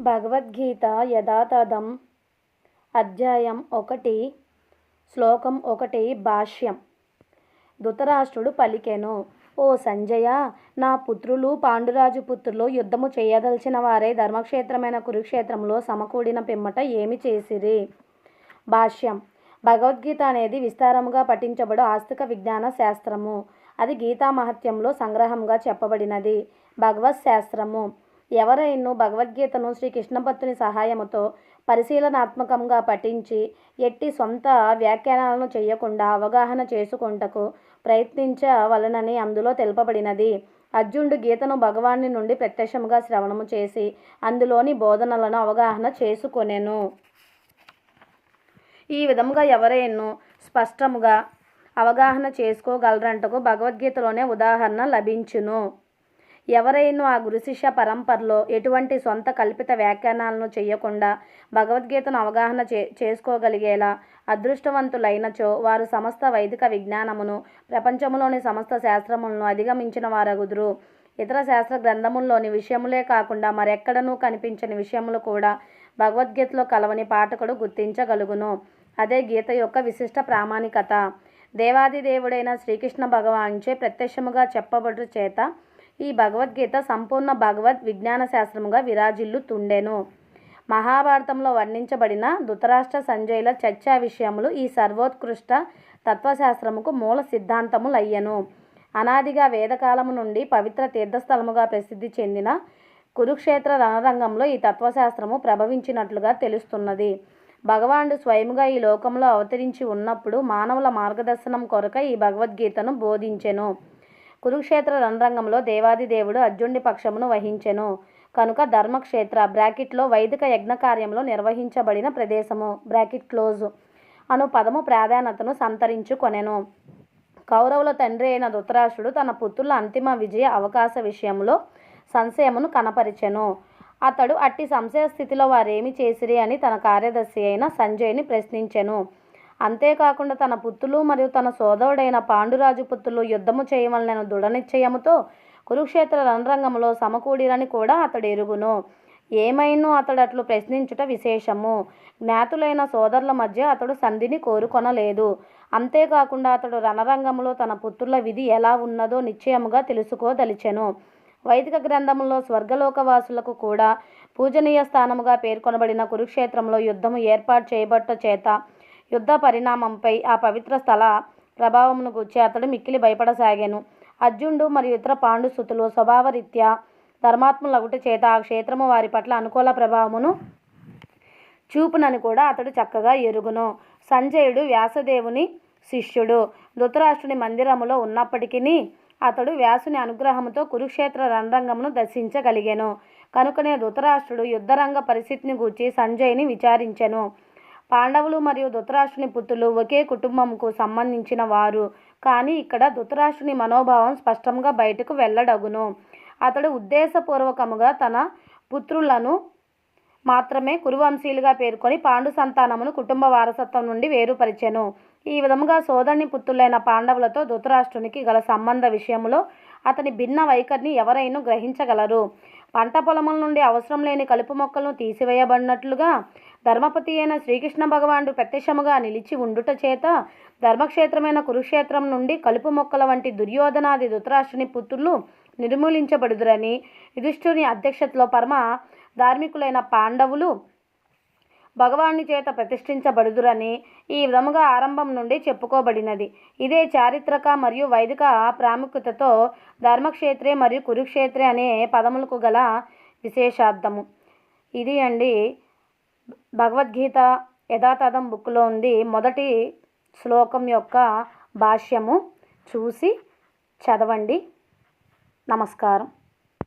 భగవద్గీత యథాతథం అధ్యాయం ఒకటి శ్లోకం ఒకటి భాష్యం. ధృతరాష్ట్రుడు పలికెను ఓ సంజయ నా పుత్రులు పాండురాజు పుత్రులు యుద్ధము చేయదలిచిన వారే ధర్మక్షేత్రమైన కురుక్షేత్రంలో సమకూడిన పిమ్మట ఏమి చేసిరి? భాష్యం. భగవద్గీత అనేది విస్తారముగా పఠించబడు ఆస్తిక విజ్ఞాన శాస్త్రము. అది గీతా మహత్యంలో సంగ్రహంగా చెప్పబడినది. భగవత్ శాస్త్రము. ఎవరైనా భగవద్గీతను శ్రీకృష్ణ భక్తుని సహాయముతో పరిశీలనాత్మకంగా పఠించి ఎట్టి సొంత వ్యాఖ్యానాలను చేయకుండా అవగాహన చేసుకుంటకు ప్రయత్నించవలనని అందులో తెలుపబడినది. అర్జునుడు గీతను భగవాని నుండి ప్రత్యక్షముగా శ్రవణము చేసి అందులోని బోధనలను అవగాహన చేసుకొనెను. ఈ విధముగా ఎవరైనా స్పష్టముగా అవగాహన చేసుకోగలరంటకు భగవద్గీతలోనే ఉదాహరణ లభించును. ఎవరైనా ఆ గురుశిష్య పరంపరలో ఎటువంటి సొంత కల్పిత వ్యాఖ్యానాలను చేయకుండా భగవద్గీతను అవగాహన చే చేసుకోగలిగేలా అదృష్టవంతులైనచో వారు సమస్త వైదిక విజ్ఞానమును ప్రపంచములోని సమస్త శాస్త్రములను అధిగమించిన వారగుదురు. ఇతర శాస్త్ర గ్రంథముల్లోని విషయములే కాకుండా మరెక్కడనూ కనిపించని విషయములు కూడా భగవద్గీతలో కలవని పాఠకుడు గుర్తించగలుగును. అదే గీత యొక్క విశిష్ట ప్రామాణికత. దేవాది దేవుడైన శ్రీకృష్ణ భగవాన్చే ప్రత్యక్షముగా చెప్పబడు చేత ఈ భగవద్గీత సంపూర్ణ భగవద్ విజ్ఞాన శాస్త్రముగా విరాజిల్లుతుండెను. మహాభారతంలో వర్ణించబడిన ధృతరాష్ట్ర సంజయుల చర్చా విషయములు ఈ సర్వోత్కృష్ట తత్వశాస్త్రముకు మూల సిద్ధాంతములయ్యను. అనాదిగా వేదకాలము నుండి పవిత్ర తీర్థస్థలముగా ప్రసిద్ధి చెందిన కురుక్షేత్ర రణరంగంలో ఈ తత్వశాస్త్రము ప్రభవించినట్లుగా తెలుస్తున్నది. భగవానుడు స్వయముగా ఈ లోకంలో అవతరించి ఉన్నప్పుడు మానవుల మార్గదర్శనం కొరక ఈ భగవద్గీతను బోధించెను. కురుక్షేత్ర రణరంగంలో దేవాది దేవుడు అర్జునుడి పక్షమును వహించెను. కనుక ధర్మక్షేత్ర బ్రాకెట్లో వైదిక యజ్ఞ కార్యంలో నిర్వహించబడిన ప్రదేశము. Bracket close. అను పదము ప్రాధాన్యతను సంతరించుకొనెను. కౌరవుల తండ్రి అయిన ధృతరాష్ట్రుడు తన పుత్రుల అంతిమ విజయ అవకాశ విషయంలో సంశయమును కనపరిచెను. అతడు అట్టి సంశయ స్థితిలో వారేమి చేసిరి అని తన కార్యదర్శి అయిన సంజయ్ని ప్రశ్నించెను. అంతేకాకుండా తన పుత్రులు మరియు తన సోదరుడైన పాండురాజు పుత్రులు యుద్ధము చేయవలనను దృఢనిశ్చయముతో కురుక్షేత్ర రణరంగంలో సమకూడిరని కూడా అతడు ఎరుగును. ఏమైనో అతడు అట్లు ప్రశ్నించుట విశేషము. జ్ఞాతులైన సోదరుల మధ్య అతడు సంధిని కోరుకొనలేదు. అంతేకాకుండా అతడు రణరంగంలో తన పుత్రుల విధి ఎలా ఉన్నదో నిశ్చయముగా తెలుసుకోదలిచెను. వైదిక గ్రంథంలో స్వర్గలోకవాసులకు కూడా పూజనీయ స్థానముగా పేర్కొనబడిన కురుక్షేత్రంలో యుద్ధము ఏర్పాటు చేయబట్ట చేత యుద్ధ పరిణామంపై ఆ పవిత్ర స్థల ప్రభావమును గూర్చి అతడు మిక్కిలి భయపడసాగాను. అర్జునుడు మరియు ఇతర పాండుసుతులు స్వభావరీత్యా ధర్మాత్ములగుట చేత ఆ క్షేత్రము వారి పట్ల అనుకూల ప్రభావమును చూపునని కూడా అతడు చక్కగా ఎరుగును. సంజయుడు వ్యాసదేవుని శిష్యుడు. ధృతరాష్ట్రుని మందిరములో ఉన్నప్పటికీ అతడు వ్యాసుని అనుగ్రహముతో కురుక్షేత్ర రణరంగమును దర్శించగలిగాను. కనుకనే ధృతరాష్ట్రుడు యుద్ధరంగ పరిస్థితిని గూర్చి సంజయ్ని విచారించెను. పాండవులు మరియు ధృతరాష్ట్రుని పుత్రులు ఒకే కుటుంబంకు సంబంధించిన వారు. కానీ ఇక్కడ ధృతరాష్ట్రుని మనోభావం స్పష్టంగా బయటకు వెళ్ళడగును అతడు ఉద్దేశపూర్వకముగా తన పుత్రులను మాత్రమే కురువంశీయులుగా పేర్కొని పాండు సంతానమును కుటుంబ వారసత్వం నుండి వేరుపరిచెను. ఈ విధముగా సోదరుని పుత్రులైన పాండవులతో ధృతరాష్ట్రునికి గల సంబంధ విషయంలో అతని భిన్న వైఖరిని ఎవరైనా గ్రహించగలరు. పంట పొలముల నుండి అవసరం లేని కలుపు మొక్కలను తీసివేయబడినట్లుగా ధర్మపతి అయిన శ్రీకృష్ణ భగవానుడు ప్రత్యక్షముగా నిలిచి ఉండుట చేత ధర్మక్షేత్రమైన కురుక్షేత్రం నుండి కలుపు మొక్కల వంటి దుర్యోధనాది ధృతరాష్ట్రుని పుత్రులు నిర్మూలించబడుదురని యుధిష్ఠుని అధ్యక్షతలో పరమ ధార్మికులైన పాండవులు భగవాని చేత ప్రతిష్ఠించబడుదురని ఈ విధముగా ఆరంభం నుండి చెప్పుకోబడినది. ఇదే చారిత్రక మరియు వైదిక ప్రాముఖ్యతతో ధర్మక్షేత్రే మరియు కురుక్షేత్రే అనే పదములకు గల విశేషార్థము. ఇది అండి భగవద్గీత యథాతథం బుక్లో ఉంది. మొదటి శ్లోకం యొక్క భాష్యము చూసి చదవండి. నమస్కారం.